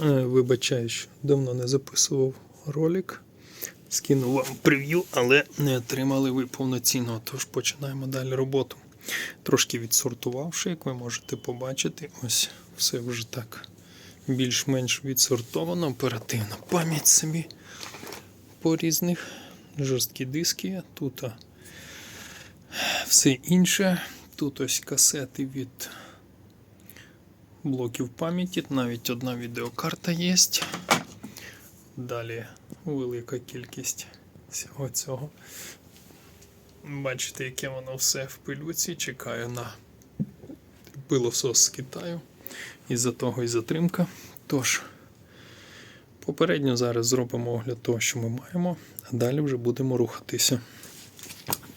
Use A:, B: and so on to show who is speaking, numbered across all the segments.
A: Е, Вибачаю, що давно не записував ролик. Скинув вам прев'ю, але не отримали ви повноцінного. Тож починаємо далі роботу. Трошки відсортувавши, як ви можете побачити, ось все вже так більш-менш відсортовано, оперативна пам'ять собі по різних жорсткі диски. Тут все інше. Тут ось касети від блоків пам'яті, навіть одна відеокарта є. Далі велика кількість всього цього. Бачите, яке воно все в пилюці. Чекаю на пилосос з Китаю. Із-за того і затримка. Тож, попередньо зараз зробимо огляд того, що ми маємо, а далі вже будемо рухатися.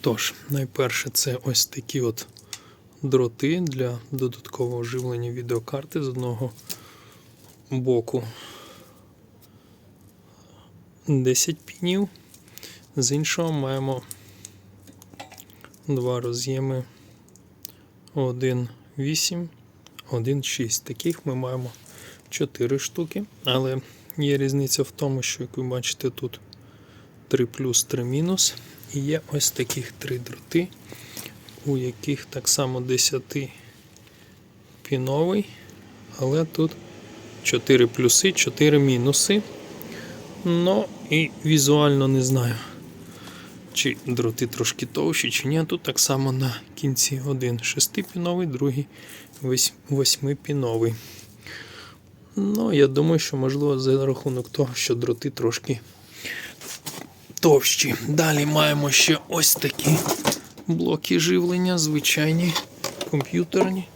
A: Тож, найперше, це ось такі от дроти для додаткового живлення відеокарти з одного боку. 10 пінів, з іншого маємо два роз'єми. 1.8, 1.6. Таких ми маємо 4 штуки, але є різниця в тому, що, як ви бачите, тут 3 плюс, 3 мінус. І є ось таких три дроти, у яких так само 10 піновий, але тут 4 плюси, 4 мінуси. Ну і візуально не знаю, чи дроти трошки товщі, чи ні. Тут так само на кінці один 6-піновий, другий 8-піновий. Ну, я думаю, що можливо за рахунок того, що дроти трошки товщі. Далі маємо ще ось такі блоки живлення, звичайні комп'ютерні.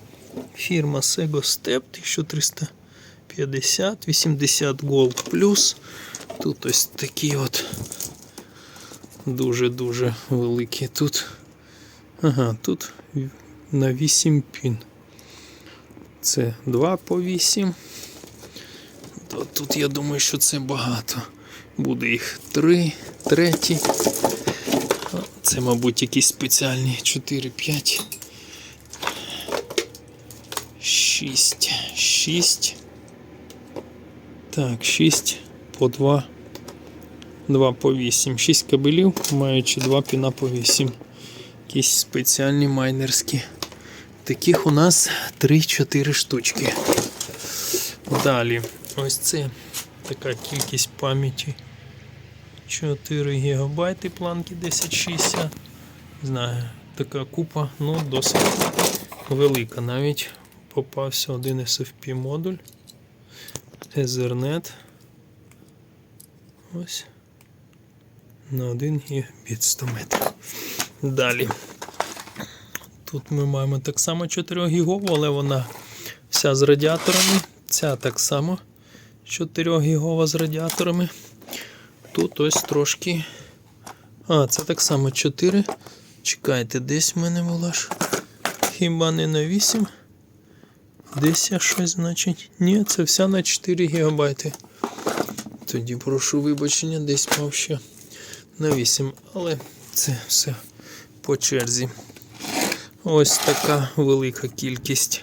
A: Фірма Sego Step 1350, 80 Gold Plus. Тут ось такі от дуже-дуже великі. Тут. Ага, тут на 8 пін. Це 2 по 8. То тут я думаю, що це багато. Буде їх 3, треті. Це, мабуть, якісь спеціальні 4, 5. 6. 6. Так, 6 по 2. 2 по 8. 6 кабелів, маючи 2 піна по 8. Якісь спеціальні майнерські. Таких у нас 3-4 штучки. Далі. Ось це така кількість пам'яті. 4 ГБ планки 1060. Не знаю, така купа, ну досить велика. Навіть попався один SFP модуль. Ethernet. Ось. На 1 гігабіт 100 метрів. Далі. Тут ми маємо так само 4 гігову, але вона вся з радіаторами. Ця так само 4 гігова з радіаторами. Тут ось трошки. А, це так само 4. Чекайте, десь в мене була ж. Хіба не на 8? Десь я щось, значить. Ні, це вся на 4 гігабайти. Тоді прошу вибачення, десь мав ще на 8, але це все по черзі. Ось така велика кількість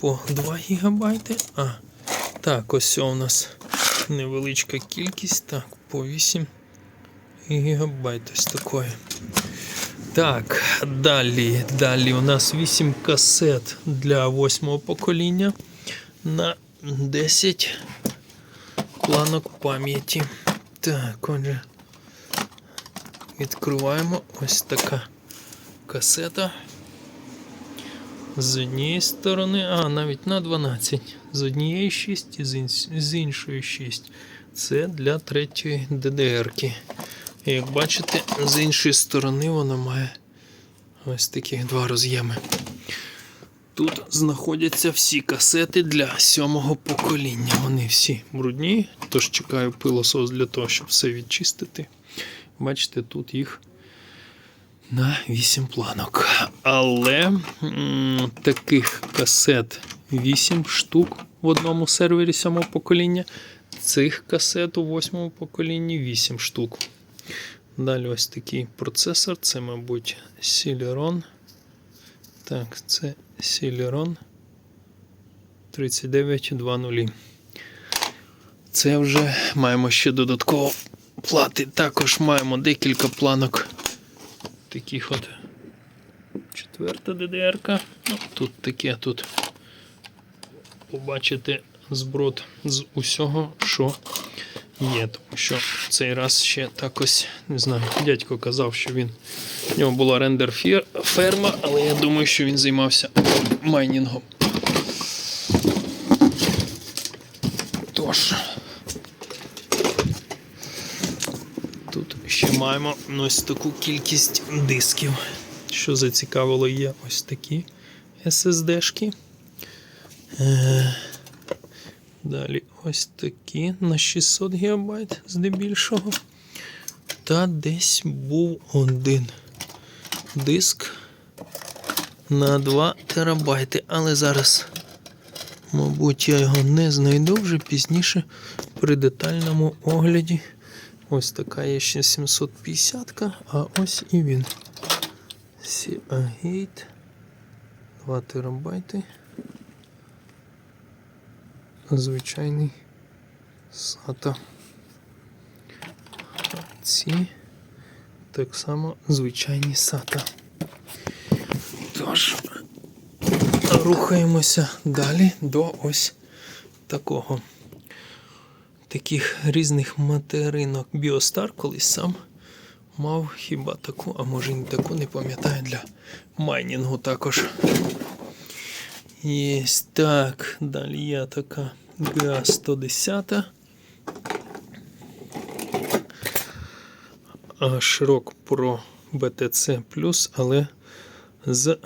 A: по 2 гігабайти. А, так, ось у нас невеличка кількість. Так, по 8 гігабайт ось такої. Так, далі, далі у нас 8 касет для 8 покоління на 10 планок пам'яті. Так, отже, відкриваємо ось така касета. З однієї сторони, а навіть на 12. З однієї 6 і з, іншої 6. Це для третьої ДДРки. І Як бачите, з іншої сторони вона має ось таких два роз'єми. Тут знаходяться всі касети для сьомого покоління. Вони всі брудні, тож чекаю пилосос для того, щоб все відчистити. Бачите, тут їх на 8 планок. Але таких касет 8 штук в одному сервері сьомого покоління. Цих касет у восьмому поколінні 8 штук. Далі ось такий процесор. Це, мабуть, Celeron. Так, це Celeron 3920. Це вже маємо ще додатково плати. Також маємо декілька планок. Таких от. Четверта ДДР. Ну, тут таке, тут побачите зброд з усього, що є. Тому що цей раз ще так ось, не знаю, дядько казав, що він. У нього була рендер ферма, але я думаю, що він займався майнінгом. Тож. Тут ще маємо ось таку кількість дисків. Що зацікавило, є ось такі SSD-шки. Далі ось такі на 600 ГБ здебільшого. Та десь був один диск на 2 терабайти. Але зараз, мабуть, я його не знайду вже пізніше при детальному огляді. Ось така є ще 750-ка, а ось і він. Seagate 2 терабайти. Звичайний SATA. Ці так само звичайні SATA. Тож, рухаємося далі до ось такого. Таких різних материнок. Біостар колись сам мав хіба таку, а може і не таку, не пам'ятаю, для майнінгу також. Єсть так. Далі є така ГА-110. Широк Pro BTC але з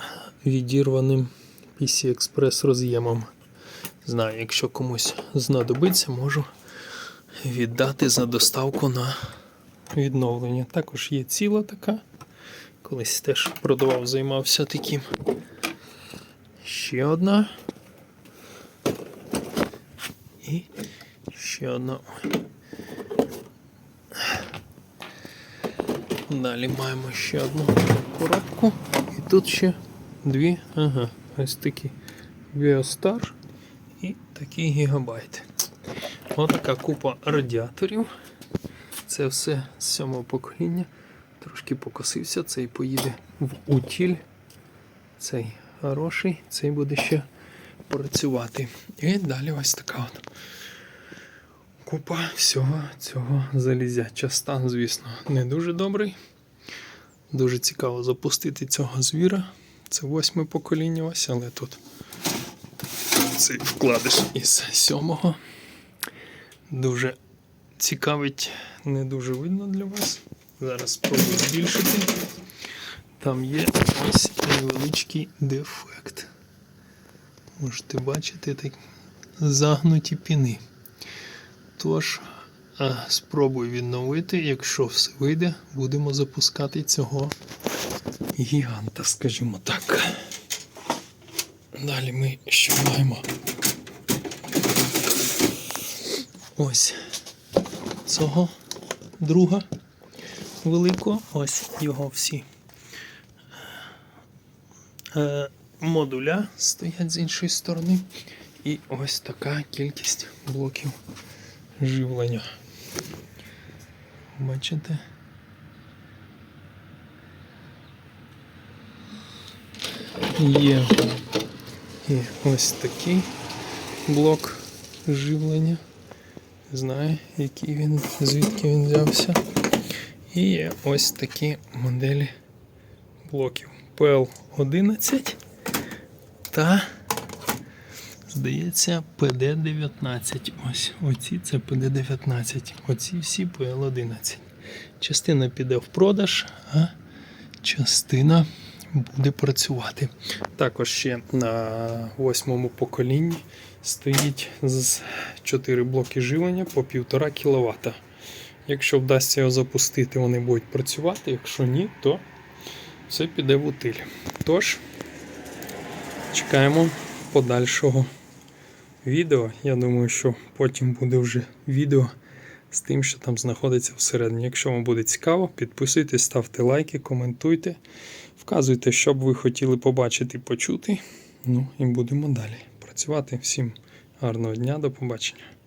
A: відірваним PC Express роз'ємом. Знаю, якщо комусь знадобиться, можу віддати за доставку на відновлення. Також є ціла така. Колись теж продавав, займався таким. Ще одна. І ще одна. Далі маємо ще одну коробку. І тут ще дві. Ага, ось такі Biostar і такі гігабайти. Отака купа радіаторів. Це все з сьомого покоління. Трошки покосився, цей поїде в утіль. Цей хороший, цей буде ще працювати. І далі ось така от купа всього цього залізяча. Стан, звісно, не дуже добрий. Дуже цікаво запустити цього звіра. Це восьме покоління ось, але тут цей вкладиш із сьомого. Дуже цікавить, не дуже видно для вас. Зараз спробую збільшити. Там є ось невеличкий дефект. Можете бачити так загнуті піни. Тож, спробую відновити. Якщо все вийде, будемо запускати цього гіганта, скажімо так. Далі ми що маємо? Ось цього друга великого. Ось його всі модуля стоять з іншої сторони. І ось така кількість блоків живлення. Бачите? Є і ось такий блок живлення. Знаю, який він, звідки він взявся. І є ось такі моделі блоків PL11 та, здається, PD19. Ось оці це PD19. Оці всі PL11. Частина піде в продаж, а частина буде працювати. Також ще на восьмому поколінні стоїть з 4 блоки живлення по 1,5 кВт. Якщо вдасться його запустити, вони будуть працювати. Якщо ні, то все піде в утиль. Тож, чекаємо подальшого відео. Я думаю, що потім буде вже відео з тим, що там знаходиться всередині. Якщо вам буде цікаво, підписуйтесь, ставте лайки, коментуйте, вказуйте, що б ви хотіли побачити почути. Ну і будемо далі працювати. Всім гарного дня, до побачення.